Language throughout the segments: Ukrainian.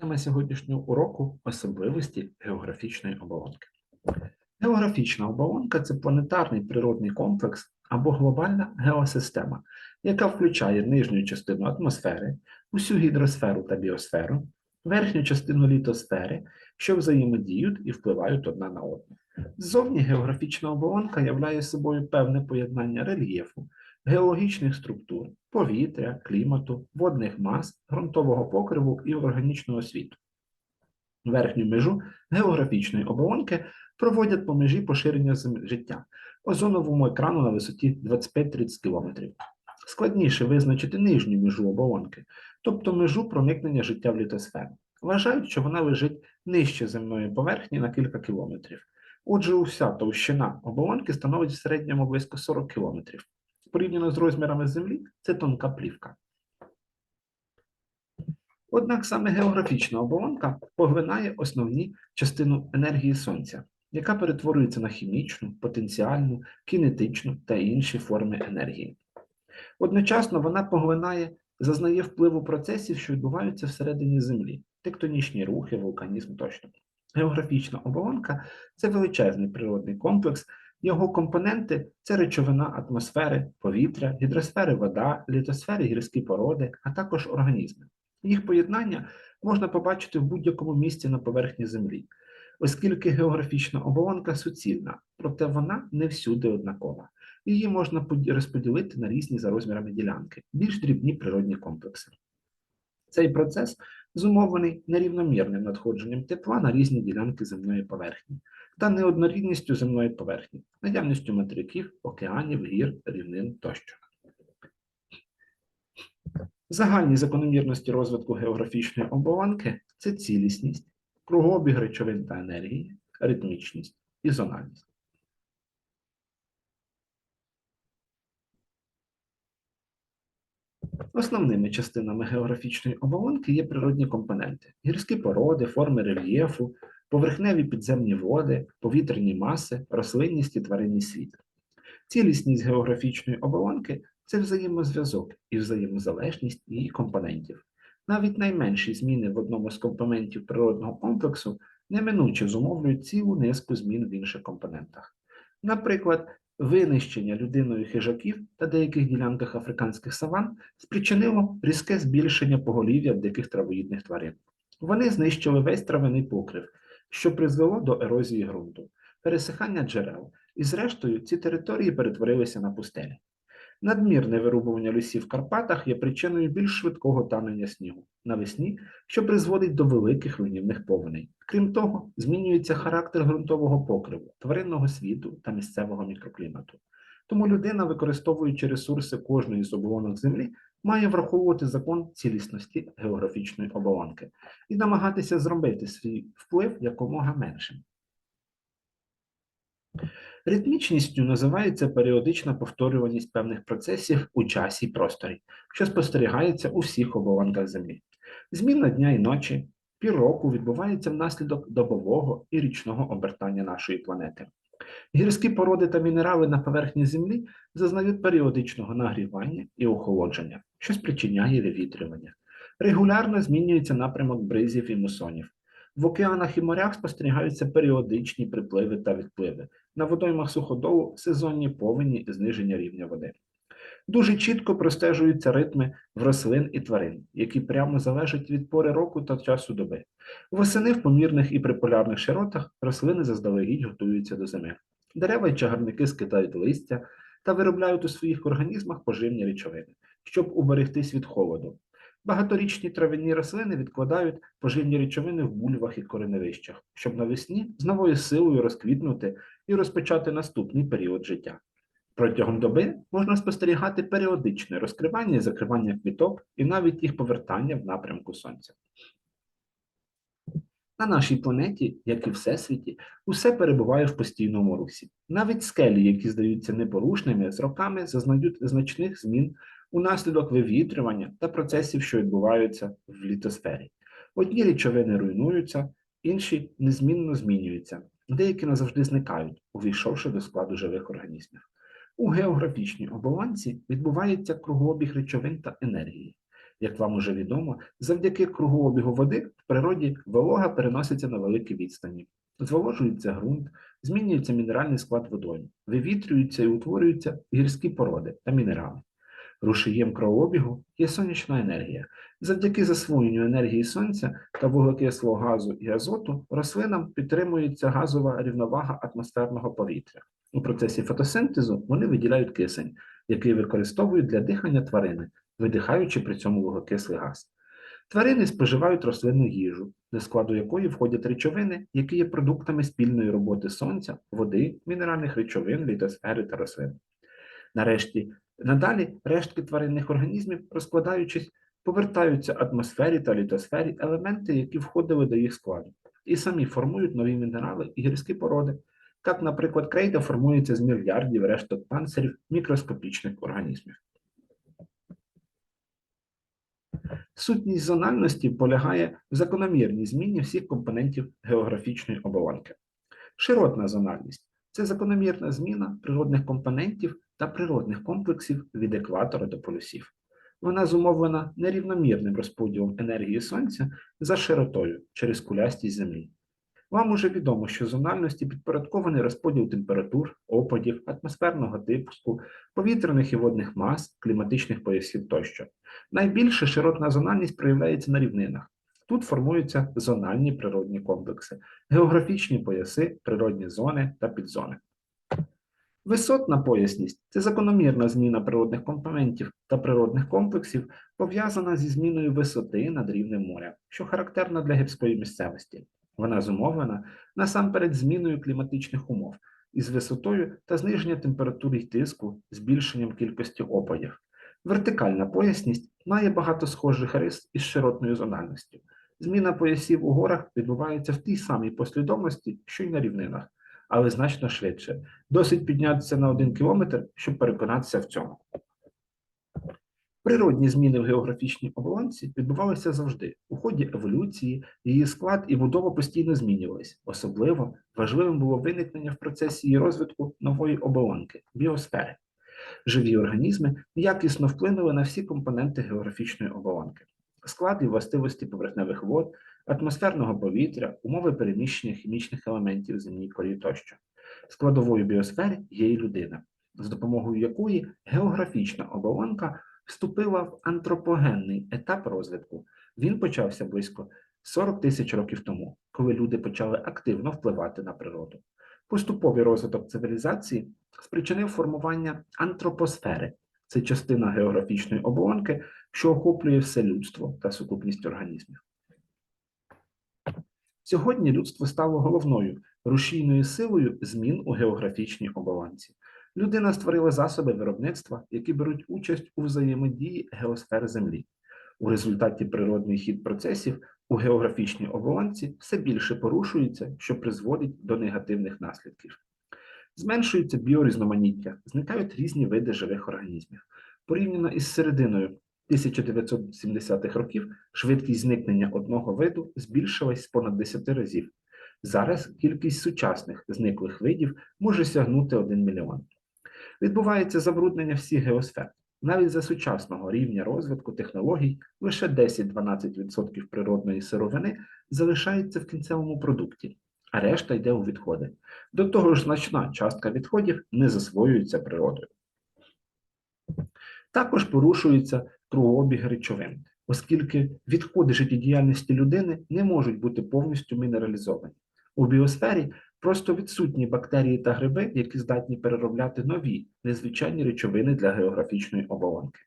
Тема сьогоднішнього уроку особливості географічної оболонки. Географічна оболонка це планетарний природний комплекс або глобальна геосистема, яка включає нижню частину атмосфери, усю гідросферу та біосферу, верхню частину літосфери, що взаємодіють і впливають одна на одну. Ззовні географічна оболонка являє собою певне поєднання рельєфу, геологічних структур, повітря, клімату, водних мас, ґрунтового покриву і органічного світу. Верхню межу географічної оболонки проводять по межі поширення життя озоновому екрану на висоті 25-30 км. Складніше визначити нижню межу оболонки, тобто межу проникнення життя в літосферу. Вважають, що вона лежить нижче земної поверхні на кілька кілометрів. Отже, уся товщина оболонки становить в середньому близько 40 кілометрів. Порівняно з розмірами Землі, це тонка плівка. Однак саме географічна оболонка поглинає основні частину енергії Сонця, яка перетворюється на хімічну, потенціальну, кінетичну та інші форми енергії. Одночасно вона поглинає, зазнає впливу процесів, що відбуваються всередині Землі, тектонічні рухи, вулканізм тощо. Географічна оболонка це величезний природний комплекс, його компоненти це речовина атмосфери, повітря, гідросфери вода, літосфери гірські породи, а також організми. Їх поєднання можна побачити в будь-якому місці на поверхні Землі, оскільки географічна оболонка суцільна, проте вона не всюди однакова. Її можна розподілити на різні за розмірами ділянки, більш дрібні природні комплекси. Цей процес зумовлений нерівномірним надходженням тепла на різні ділянки земної поверхні та неоднорідністю земної поверхні, наявністю материків, океанів, гір, рівнин тощо. Загальні закономірності розвитку географічної оболонки це цілісність, кругообіг речовин та енергії, ритмічність і зональність. Основними частинами географічної оболонки є природні компоненти: гірські породи, форми рельєфу, поверхневі підземні води, повітряні маси, рослинність і тваринний світ. Цілісність географічної оболонки це взаємозв'язок і взаємозалежність її компонентів. Навіть найменші зміни в одному з компонентів природного комплексу неминуче зумовлюють цілу низку змін в інших компонентах. Наприклад, винищення людиною хижаків та деяких ділянках африканських саван спричинило різке збільшення поголів'я диких травоїдних тварин. Вони знищили весь травяний покрив, що призвело до ерозії ґрунту, пересихання джерел, і зрештою ці території перетворилися на пустелі. Надмірне вирубування лісів в Карпатах є причиною більш швидкого танення снігу навесні, що призводить до великих руйнівних повеней. Крім того, змінюється характер ґрунтового покриву, тваринного світу та місцевого мікроклімату. Тому людина, використовуючи ресурси кожної з оболонок землі, має враховувати закон цілісності географічної оболонки і намагатися зробити свій вплив якомога меншим. Ритмічністю називається періодична повторюваність певних процесів у часі і просторі, що спостерігається у всіх оболонках Землі. Зміна дня і ночі, півроку відбувається внаслідок добового і річного обертання нашої планети. Гірські породи та мінерали на поверхні Землі зазнають періодичного нагрівання і охолодження, що спричиняє вивітрювання. Регулярно змінюється напрямок бризів і мусонів. В океанах і морях спостерігаються періодичні припливи та відпливи. На водоймах суходолу сезонні повені зниження рівня води. Дуже чітко простежуються ритми в рослин і тварин, які прямо залежать від пори року та часу доби. Восени в помірних і приполярних широтах рослини заздалегідь готуються до зими. Дерева й чагарники скидають листя та виробляють у своїх організмах поживні речовини, щоб уберегтись від холоду. Багаторічні трав'яні рослини відкладають поживні речовини в бульвах і кореневищах, щоб навесні з новою силою розквітнути і розпочати наступний період життя. Протягом доби можна спостерігати періодичне розкривання і закривання квіток і навіть їх повертання в напрямку сонця. На нашій планеті, як і всесвіті, усе перебуває в постійному русі. Навіть скелі, які здаються непорушними, з роками зазнають значних змін унаслідок вивітрювання та процесів, що відбуваються в літосфері. Одні речовини руйнуються, інші незмінно змінюються, деякі назавжди зникають, увійшовши до складу живих організмів. У географічній оболонці відбувається кругообіг речовин та енергії. Як вам уже відомо, завдяки кругообігу води в природі волога переноситься на великі відстані. Зволожується ґрунт, змінюється мінеральний склад водою, вивітрюються і утворюються гірські породи та мінерали. Рушієм кровообігу є сонячна енергія. Завдяки засвоєнню енергії сонця та вуглекислого газу і азоту рослинам підтримується газова рівновага атмосферного повітря. У процесі фотосинтезу вони виділяють кисень, який використовують для дихання тварини, видихаючи при цьому вуглекислий газ. Тварини споживають рослинну їжу, до складу якої входять речовини, які є продуктами спільної роботи сонця, води, мінеральних речовин, літосфери та рослин. Нарешті, надалі рештки тваринних організмів, розкладаючись, повертаються атмосфері та літосфері елементи, які входили до їх складу, і самі формують нові мінерали і гірські породи. Так, наприклад, крейда формується з мільярдів решток панцирів мікроскопічних організмів. Сутність зональності полягає в закономірній зміні всіх компонентів географічної оболонки. Широтна зональність це закономірна зміна природних компонентів та природних комплексів від екватора до полюсів. Вона зумовлена нерівномірним розподілом енергії Сонця за широтою через кулястість Землі. Вам уже відомо, що зональності підпорядкований розподіл температур, опадів, атмосферного тиску, повітряних і водних мас, кліматичних поясів тощо. Найбільше широтна зональність проявляється на рівнинах. Тут формуються зональні природні комплекси, географічні пояси, природні зони та підзони. Висотна поясність це закономірна зміна природних компонентів та природних комплексів, пов'язана зі зміною висоти над рівнем моря, що характерна для гірської місцевості. Вона зумовлена насамперед зміною кліматичних умов із висотою та зниженням температури й тиску, збільшенням кількості опадів. Вертикальна поясність має багато схожих рис із широтною зональністю. Зміна поясів у горах відбувається в тій самій послідовності, що й на рівнинах, але значно швидше. Досить піднятися на один кілометр, щоб переконатися в цьому. Природні зміни в географічній оболонці відбувалися завжди. У ході еволюції її склад і будова постійно змінювалися. Особливо важливим було виникнення в процесі її розвитку нової оболонки біосфери. Живі організми якісно вплинули на всі компоненти географічної оболонки, склад і властивості поверхневих вод, атмосферного повітря, умови переміщення хімічних елементів в земній корі тощо. Складовою біосфери є і людина, з допомогою якої географічна оболонка вступила в антропогенний етап розвитку. Він почався близько 40 тисяч років тому, коли люди почали активно впливати на природу. Поступовий розвиток цивілізації спричинив формування антропосфери. Це частина географічної оболонки, що охоплює все людство та сукупність організмів. Сьогодні людство стало головною рушійною силою змін у географічній оболонці. Людина створила засоби виробництва, які беруть участь у взаємодії геосфер Землі. У результаті природний хід процесів у географічній оболонці все більше порушується, що призводить до негативних наслідків. Зменшується біорізноманіття, зникають різні види живих організмів. Порівняно із серединою 1970-х років швидкість зникнення одного виду збільшилась з понад 10 разів. Зараз кількість сучасних зниклих видів може сягнути 1 мільйон. Відбувається забруднення всіх геосфер. Навіть за сучасного рівня розвитку технологій лише 10-12% природної сировини залишається в кінцевому продукті, а решта йде у відходи. До того ж, значна частка відходів не засвоюється природою. Також порушується кругообіг речовин, оскільки відходи життєдіяльності людини не можуть бути повністю мінералізовані. У біосфері просто відсутні бактерії та гриби, які здатні переробляти нові незвичайні речовини для географічної оболонки.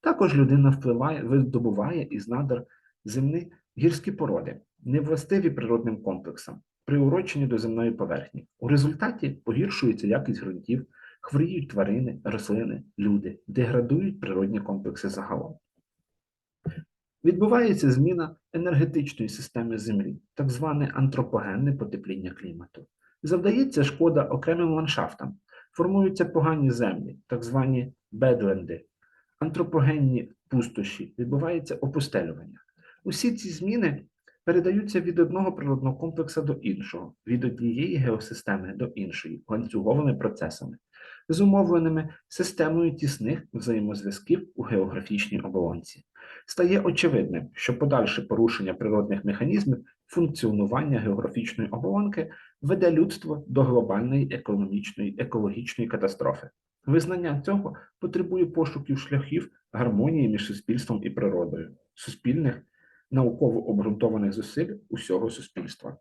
Також людина впливає, видобуває із надр земни гірські породи, невластиві природним комплексам, приурочені до земної поверхні. У результаті погіршується якість ґрунтів, хворіють тварини, рослини, люди, деградують природні комплекси загалом. Відбувається зміна енергетичної системи Землі, так зване антропогенне потепління клімату. Завдається шкода окремим ландшафтам, формуються погані землі, так звані бедленди, антропогенні пустощі, відбувається опустелювання. Усі ці зміни передаються від одного природного комплексу до іншого, від однієї геосистеми до іншої, ланцюговими процесами, зумовленими системою тісних взаємозв'язків у географічній оболонці. Стає очевидним, що подальше порушення природних механізмів функціонування географічної оболонки веде людство до глобальної економічної екологічної катастрофи. Визнання цього потребує пошуків шляхів гармонії між суспільством і природою, суспільних науково обґрунтованих зусиль усього суспільства.